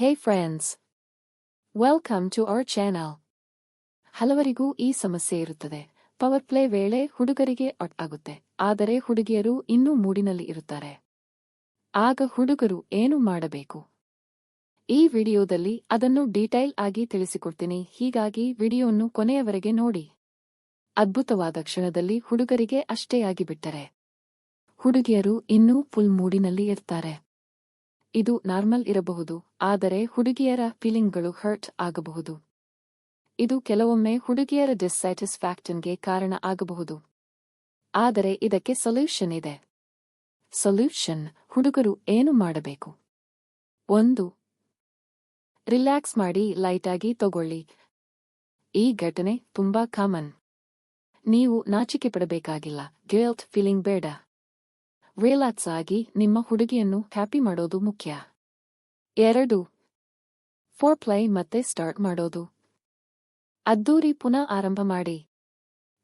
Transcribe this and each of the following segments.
Hey friends welcome to our channel ಹಲವರಿಗೂ ಈ ಸಮಸ್ಯೆ ಇರುತ್ತದೆ. ಪವರ್ ಪ್ಲೇ ವೇಳೆ ಹುಡುಗರಿಗೆ ಅಟ್ ಆಗುತ್ತೆ. ಆದರೆ ಹುಡುಗಿಯರು ಇನ್ನೂ ಮೂಡಿನಲ್ಲಿ ಇರುತ್ತಾರೆ. ಆಗ ಹುಡುಗರು ಏನು ಮಾಡಬೇಕು? ಈ ವಿಡಿಯೋದಲ್ಲಿ ಅದನ್ನು ಡೀಟೈಲ್ ಆಗಿ ತಿಳಿಸಿಕೊಡ್ತೀನಿ. ಹೀಗಾಗಿ ವಿಡಿಯೋವನ್ನು ಕೊನೆಯವರೆಗೆ ನೋಡಿ. ಅದ್ಭುತವಾದ ಕ್ಷಣದಲ್ಲಿ ಹುಡುಗರಿಗೆ ಅಷ್ಟೇ ಆಗಿಬಿಟ್ಟರೆ. ಹುಡುಗಿಯರು ಇನ್ನೂ ಫುಲ್ ಮೂಡಿನಲ್ಲಿ ಇರ್ತಾರೆ. ಇದು ನಾರ್ಮಲ್ ಇರಬಹುದು, ಆದರೆ ಹುಡುಗಿಯರ ಫೀಲಿಂಗ್ಗಳು ಹರ್ಟ್ ಆಗಬಹುದು. ಇದು ಕೆಲವೊಮ್ಮೆ ಹುಡುಗಿಯರ ಡಿಸ್ಸ್ಯಾಟಿಸ್ಫ್ಯಾಕ್ಷನ್ಗೆ ಕಾರಣ ಆಗಬಹುದು. ಆದರೆ ಇದಕ್ಕೆ ಸೊಲ್ಯೂಷನ್ ಇದೆ. ಸೊಲ್ಯೂಷನ್ ಹುಡುಗರು ಏನು ಮಾಡಬೇಕು? ಒಂದು, ರಿಲ್ಯಾಕ್ಸ್ ಮಾಡಿ ಲೈಟಾಗಿ ತಗೊಳ್ಳಿ. ಈ ಘಟನೆ ತುಂಬಾ ಕಾಮನ್. ನೀವು ನಾಚಿಕೆ ಪಡಬೇಕಾಗಿಲ್ಲ, ಗಿಲ್ಟ್ ಫೀಲಿಂಗ್ ಬೇಡ. ರಿಲ್ಯಾಕ್ಸ್ ಆಗಿ ನಿಮ್ಮ ಹುಡುಗಿಯನ್ನು ಹ್ಯಾಪಿ ಮಾಡೋದು ಮುಖ್ಯ. ಎರಡು. ಫೋರ್ ಪ್ಲೈ ಮತ್ತೆ ಸ್ಟಾರ್ಟ್ ಮಾಡೋದು. ಅದ್ದೂರಿ ಪುನಃ ಆರಂಭ ಮಾಡಿ.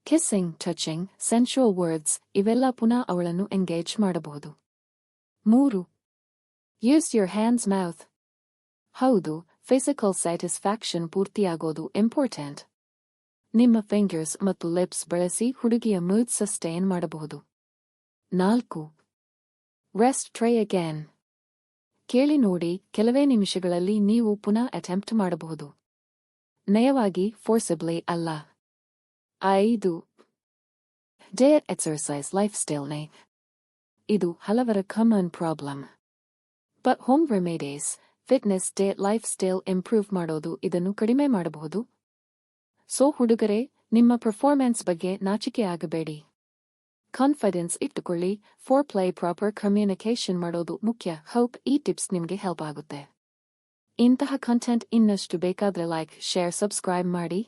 ಕಿಸ್ಸಿಂಗ್ ಟಚಿಂಗ್ ಸೆನ್ಶುವಲ್ ವರ್ಡ್ಸ್ ಇವೆಲ್ಲ ಪುನಃ ಅವಳನ್ನು ಎಂಗೇಜ್ ಮಾಡಬಹುದು. ಮೂರು. Use your hands mouth. ಹೌದು, ಫಿಸಿಕಲ್ ಸ್ಯಾಟಿಸ್ಫ್ಯಾಕ್ಷನ್ ಪೂರ್ತಿಯಾಗೋದು ಇಂಪಾರ್ಟೆಂಟ್. ನಿಮ್ಮ ಫಿಂಗರ್ಸ್ ಮತ್ತು ಲಿಪ್ಸ್ ಬಳಸಿ ಹುಡುಗಿಯ ಮೂಡ್ ಸಸ್ಟೈನ್ ಮಾಡಬಹುದು. ನಾಲ್ಕು. ರೆಸ್ಟ್ ಟ್ರೈ ಅಗೇನ್ ಕೇಳಿ ನೋಡಿ, ಕೆಲವೇ ನಿಮಿಷಗಳಲ್ಲಿ ನೀವು ಪುನಃ ಅಟೆಂಪ್ಟ್ ಮಾಡಬಹುದು. ನಯವಾಗಿ ಫೋರ್ಸಿಬ್ಲಿ ಅಲ್ಲ. ಐದು. ಡೇರ್ ಎಕ್ಸರ್ಸೈಸ್ ಲೈಫ್ ಸ್ಟೈಲ್ನೇ ಇದು ಹಲವರ common problem but home remedies fitness day life style improve ಮಾಡೋದು, ಇದನ್ನು ಕಡಿಮೆ ಮಾಡಬಹುದು. ಸೊ ಹುಡುಗರೇ, ನಿಮ್ಮ ಪರ್ಫಾರ್ಮೆನ್ಸ್ ಬಗ್ಗೆ ನಾಚಿಕೆ ಆಗಬೇಡಿ. ಕಾನ್ಫಿಡೆನ್ಸ್ ಇಟ್ಟುಕೊಳ್ಳಿ. ಫೋರ್ ಪ್ಲೇ ಪ್ರಾಪರ್ ಕಮ್ಯುನಿಕೇಷನ್ ಮಾಡೋದು ಮುಖ್ಯ. ಹೋಪ್ ಈ ಟಿಪ್ಸ್ ನಿಮಗೆ ಹೆಲ್ಪ್ ಆಗುತ್ತೆ. ಇಂತಹ ಕಂಟೆಂಟ್ ಇನ್ನಷ್ಟು ಬೇಕಾದ್ರೆ ಲೈಕ್ ಶೇರ್ ಸಬ್ಸ್ಕ್ರೈಬ್ ಮಾಡಿ.